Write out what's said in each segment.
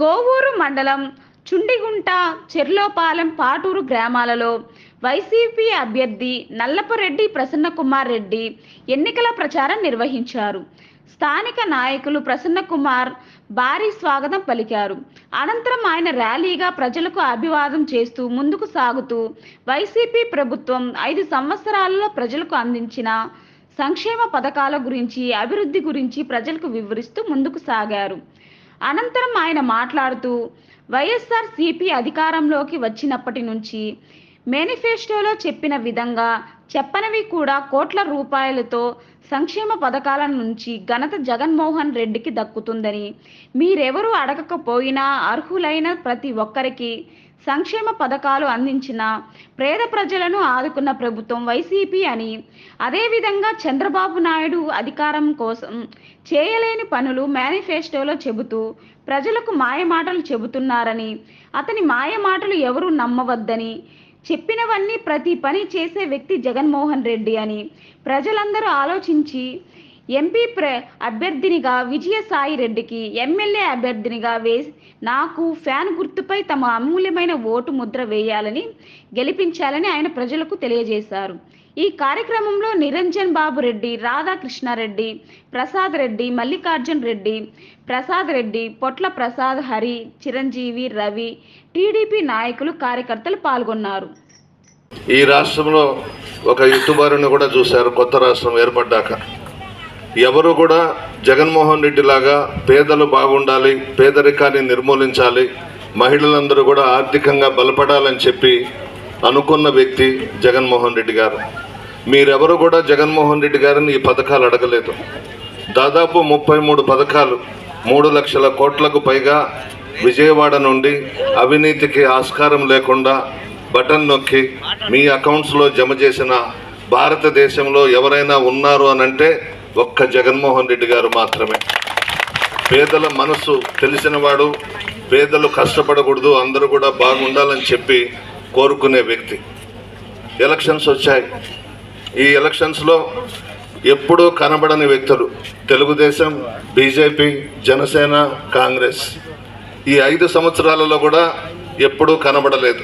కోవూరు మండలం చుండిగుంట చెర్లోపాలెం పాటూరు గ్రామాలలో వైసీపీ అభ్యర్థి నల్లపరెడ్డి ప్రసన్నకుమార్ రెడ్డి ఎన్నికల ప్రచారం నిర్వహించారు. స్థానిక నాయకులు ప్రసన్నకుమార్ భారీ స్వాగతం పలికారు. అనంతరం ఆయన ర్యాలీగా ప్రజలకు అభివాదం చేస్తూ ముందుకు సాగుతూ వైసీపీ ప్రభుత్వం ఐదు సంవత్సరాలలో ప్రజలకు అందించిన సంక్షేమ పథకాల గురించి అభివృద్ధి గురించి ప్రజలకు వివరిస్తూ ముందుకు సాగారు. అనంతరం ఆయన మాట్లాడుతూ వైఎస్ఆర్ సిపి అధికారంలోకి వచ్చినప్పటి నుంచి మేనిఫెస్టోలో చెప్పిన విధంగా చెప్పనివి కూడా కోట్ల రూపాయలతో సంక్షేమ పథకాల నుంచి ఘనత జగన్మోహన్ రెడ్డికి దక్కుతుందని మీరెవరూ అడగకపోయినా అర్హులైన ప్రతి ఒక్కరికి సంక్షేమ పథకాలు అందించిన పేద ప్రజలను ఆదుకున్న ప్రభుత్వం వైసీపీ అని. అదేవిధంగా చంద్రబాబు నాయుడు అధికారం కోసం చేయలేని పనులు మేనిఫెస్టోలో చెబుతూ ప్రజలకు మాయమాటలు చెబుతున్నారని అతని మాయమాటలు ఎవరూ నమ్మవద్దని చెప్పినవన్నీ ప్రతి పని చేసే వ్యక్తి జగన్మోహన్ రెడ్డి అని ప్రజలందరూ ఆలోచించి ఎంపీ ప్ర అభ్యర్థినిగా విజయసాయి రెడ్డికి ఎమ్మెల్యే అభ్యర్థినిగా వేసి నాకు ఫ్యాన్ గుర్తుపై తమ అమూల్యమైన ఓటు ముద్ర వేయాలని గెలిపించాలని ఆయన ప్రజలకు తెలియజేశారు. ఈ కార్యక్రమంలో నిరంజన్ బాబు రెడ్డి రాధాకృష్ణారెడ్డి ప్రసాద్ రెడ్డి మల్లికార్జున్ రెడ్డి ప్రసాద్ రెడ్డి పొట్ల ప్రసాద్ హరి చిరంజీవి రవి టీడీపీ నాయకులు కార్యకర్తలు పాల్గొన్నారు. ఈ రాష్ట్రంలో ఒక ఎత్తుబారుని కూడా చూశారు కొత్త రాష్ట్రం ఏర్పడ్డాక. ఎవరు కూడా జగన్మోహన్ రెడ్డి లాగా పేదలు బాగుండాలి పేదరికాన్ని నిర్మూలించాలి మహిళలందరూ కూడా ఆర్థికంగా బలపడాలని చెప్పి అనుకున్న వ్యక్తి జగన్మోహన్ రెడ్డి గారు. మీరెవరు కూడా జగన్మోహన్ రెడ్డి గారిని ఈ పథకాలు అడగలేదు. దాదాపు ముప్పై మూడు పథకాలు మూడు లక్షల కోట్లకు పైగా విజయవాడ నుండి అవినీతికి ఆస్కారం లేకుండా బటన్ నొక్కి మీ అకౌంట్స్లో జమ చేసిన భారతదేశంలో ఎవరైనా ఉన్నారు అనంటే ఒక్క జగన్మోహన్ రెడ్డి గారు మాత్రమే. పేదల మనసు తెలిసినవాడు పేదలు కష్టపడకూడదు అందరూ కూడా బాగుండాలని చెప్పి కోరుకునే వ్యక్తి. ఎలక్షన్స్ వచ్చాయి. ఈ ఎలక్షన్స్లో ఎప్పుడూ కనబడని వ్యక్తులు తెలుగుదేశం బీజేపీ జనసేన కాంగ్రెస్. ఈ ఐదు సంవత్సరాలలో కూడా ఎప్పుడూ కనబడలేదు.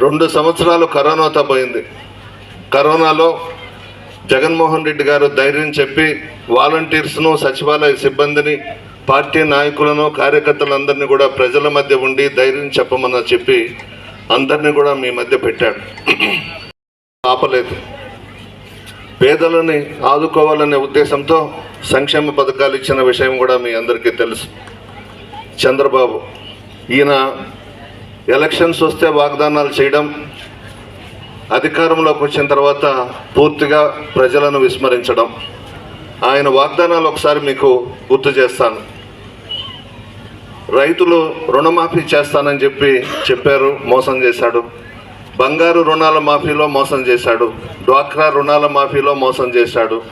రెండు సంవత్సరాలు కరోనాతో పోయింది. కరోనాలో జగన్మోహన్ రెడ్డి గారు ధైర్యం చెప్పి వాలంటీర్స్ను సచివాలయ సిబ్బందిని పార్టీ నాయకులను కార్యకర్తలందరినీ కూడా ప్రజల మధ్య ఉండి ధైర్యం చెప్పమని చెప్పి అందరినీ కూడా మీ మధ్య పెట్టాడు. ఆపలేదు. పేదలని ఆదుకోవాలనే ఉద్దేశంతో సంక్షేమ పథకాలు ఇచ్చిన విషయం కూడా మీ అందరికీ తెలుసు. చంద్రబాబు ఈయన ఎలక్షన్స్ వస్తే వాగ్దానాలు చేయడం అధికారంలోకి వచ్చిన తర్వాత పూర్తిగా ప్రజలను విస్మరించడం. ఆయన వాగ్దానాలు ఒకసారి మీకు గుర్తు చేస్తాను. రైతులు రుణమాఫీ చేస్తానని చెప్పి చెప్పారు మోసం చేశాడు. బంగారు రుణాల మాఫీలో మోసం చేశాడు. డ్వాక్రా రుణాల మాఫీలో మోసం చేశాడు.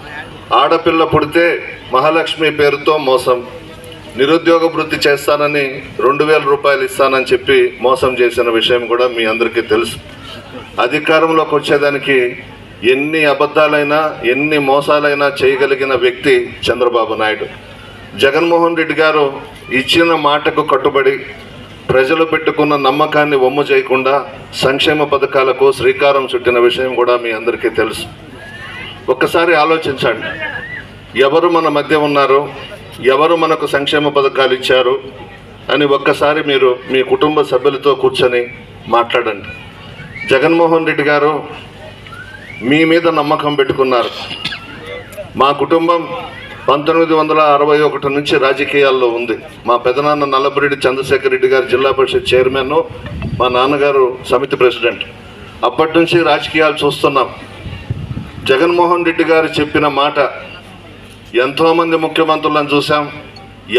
ఆడపిల్ల పుడితే మహాలక్ష్మి పేరుతో మోసం. నిరుద్యోగ వృత్తి చేస్తానని రెండు వేల రూపాయలు ఇస్తానని చెప్పి మోసం చేసిన విషయం కూడా మీ అందరికీ తెలుసు. అధికారంలోకి వచ్చేదానికి ఎన్ని అబద్ధాలైనా ఎన్ని మోసాలైనా చేయగలిగిన వ్యక్తి చంద్రబాబు నాయుడు. జగన్మోహన్ రెడ్డి గారు ఇచ్చిన మాటకు కట్టుబడి ప్రజలు పెట్టుకున్న నమ్మకాన్ని ఒమ్ము చేయకుండా సంక్షేమ పథకాలకు శ్రీకారం చుట్టిన విషయం కూడా మీ అందరికీ తెలుసు. ఒక్కసారి ఆలోచించండి. ఎవరు మన మధ్య ఉన్నారు? ఎవరు మనకు సంక్షేమ పథకాలు ఇచ్చారు? అని ఒక్కసారి మీరు మీ కుటుంబ సభ్యులతో కూర్చొని మాట్లాడండి. జగన్మోహన్ రెడ్డి గారు మీ మీద నమ్మకం పెట్టుకున్నారు. మా కుటుంబం పంతొమ్మిది వందల అరవై ఒకటి నుంచి రాజకీయాల్లో ఉంది. మా పెదనాన్న నల్లబరెడ్డి చంద్రశేఖర్ రెడ్డి గారు జిల్లా పరిషత్ చైర్మన్ మా నాన్నగారు సమితి ప్రెసిడెంట్. అప్పటి నుంచి రాజకీయాలు చూస్తున్నాం. జగన్మోహన్ రెడ్డి గారు చెప్పిన మాట ఎంతోమంది ముఖ్యమంత్రులను చూసాం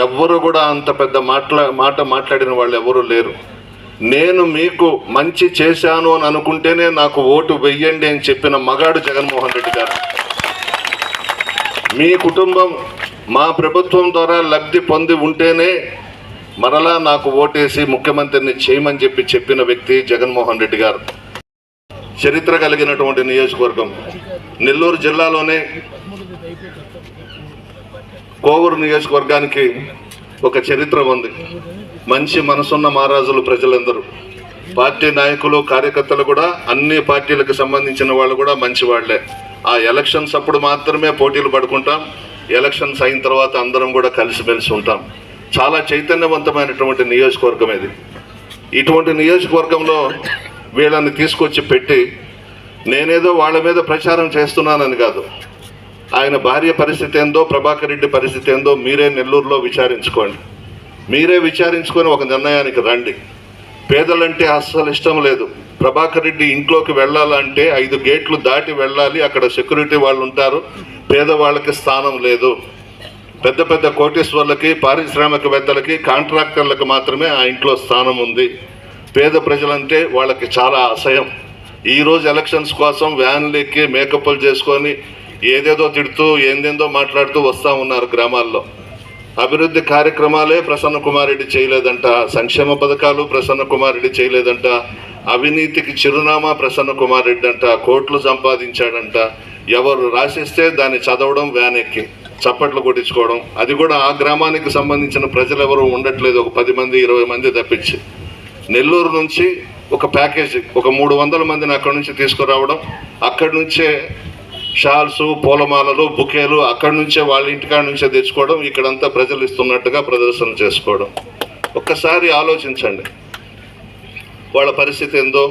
ఎవ్వరు కూడా అంత పెద్ద మాట్లా మాట మాట్లాడిన వాళ్ళు ఎవరూ లేరు. నేను మీకు మంచి చేశాను అని అనుకుంటేనే నాకు ఓటు వెయ్యండి అని చెప్పిన మగాడు జగన్మోహన్ రెడ్డి గారు. మీ కుటుంబం మా ప్రభుత్వం ద్వారా లబ్ధి పొంది ఉంటేనే మరలా నాకు ఓటేసి ముఖ్యమంత్రిని చేయమని చెప్పి చెప్పిన వ్యక్తి జగన్మోహన్ రెడ్డి గారు. చరిత్ర కలిగినటువంటి నియోజకవర్గం. నెల్లూరు జిల్లాలోనే కోవూరు నియోజకవర్గానికి ఒక చరిత్ర ఉంది. మంచి మనసున్న మహారాజులు ప్రజలందరూ. పార్టీ నాయకులు కార్యకర్తలు కూడా అన్ని పార్టీలకు సంబంధించిన వాళ్ళు కూడా మంచి వాళ్ళే. ఆ ఎలక్షన్స్ అప్పుడు మాత్రమే పోటీలు పడుకుంటాం. ఎలక్షన్స్ అయిన తర్వాత అందరం కూడా కలిసిమెలిసి ఉంటాం. చాలా చైతన్యవంతమైనటువంటి నియోజకవర్గం ఇది. ఇటువంటి నియోజకవర్గంలో వీళ్ళని తీసుకొచ్చి పెట్టి నేనేదో వాళ్ళ మీద ప్రచారం చేస్తున్నానని కాదు. ఆయన భార్య పరిస్థితి ఏందో ప్రభాకర్ రెడ్డి పరిస్థితి ఏందో మీరే నెల్లూరులో విచారించుకోండి. మీరే విచారించుకొని ఒక నిర్ణయానికి రండి. పేదలంటే అస్సలు ఇష్టం లేదు. ప్రభాకర్ రెడ్డి ఇంట్లోకి వెళ్ళాలంటే ఐదు గేట్లు దాటి వెళ్ళాలి. అక్కడ సెక్యూరిటీ వాళ్ళు ఉంటారు. పేదవాళ్ళకి స్థానం లేదు. పెద్ద పెద్ద కోటీశ్వర్లకి పారిశ్రామికవేత్తలకి కాంట్రాక్టర్లకు మాత్రమే ఆ ఇంట్లో స్థానం ఉంది. పేద ప్రజలంటే వాళ్ళకి చాలా అసహ్యం. ఈ రోజు ఎలక్షన్స్ కోసం వ్యాన్లు ఎక్కి మేకప్లు చేసుకొని ఏదేదో తిడుతూ ఏందేందో మాట్లాడుతూ వస్తూ ఉన్నారు గ్రామాల్లో. అభివృద్ధి కార్యక్రమాలే ప్రసన్న కుమారెడ్డి చేయలేదంట సంక్షేమ పథకాలు ప్రసన్న కుమారెడ్డి చేయలేదంట అవినీతికి చిరునామా ప్రసన్న కుమారెడ్డి అంట కోట్లు సంపాదించాడంట. ఎవరు రాసిస్తే దాన్ని చదవడం వ్యాన్ ఎక్కి చప్పట్లు కొట్టించుకోవడం. అది కూడా ఆ గ్రామానికి సంబంధించిన ప్రజలు ఎవరు ఉండట్లేదు ఒక పది మంది ఇరవై మంది తప్పించి. నెల్లూరు నుంచి ఒక ప్యాకేజీ ఒక మూడు వందల మందిని అక్కడి నుంచి తీసుకురావడం అక్కడి నుంచే షాల్స్ పూలమాలలు బుకేలు అక్కడి నుంచే వాళ్ళ ఇంటికాడ నుంచే తెచ్చుకోవడం ఇక్కడంతా ప్రజలు ఇస్తున్నట్టుగా ప్రదర్శన చేసుకోవడం. ఒక్కసారి ఆలోచించండి. వాళ్ళ పరిస్థితి ఏందో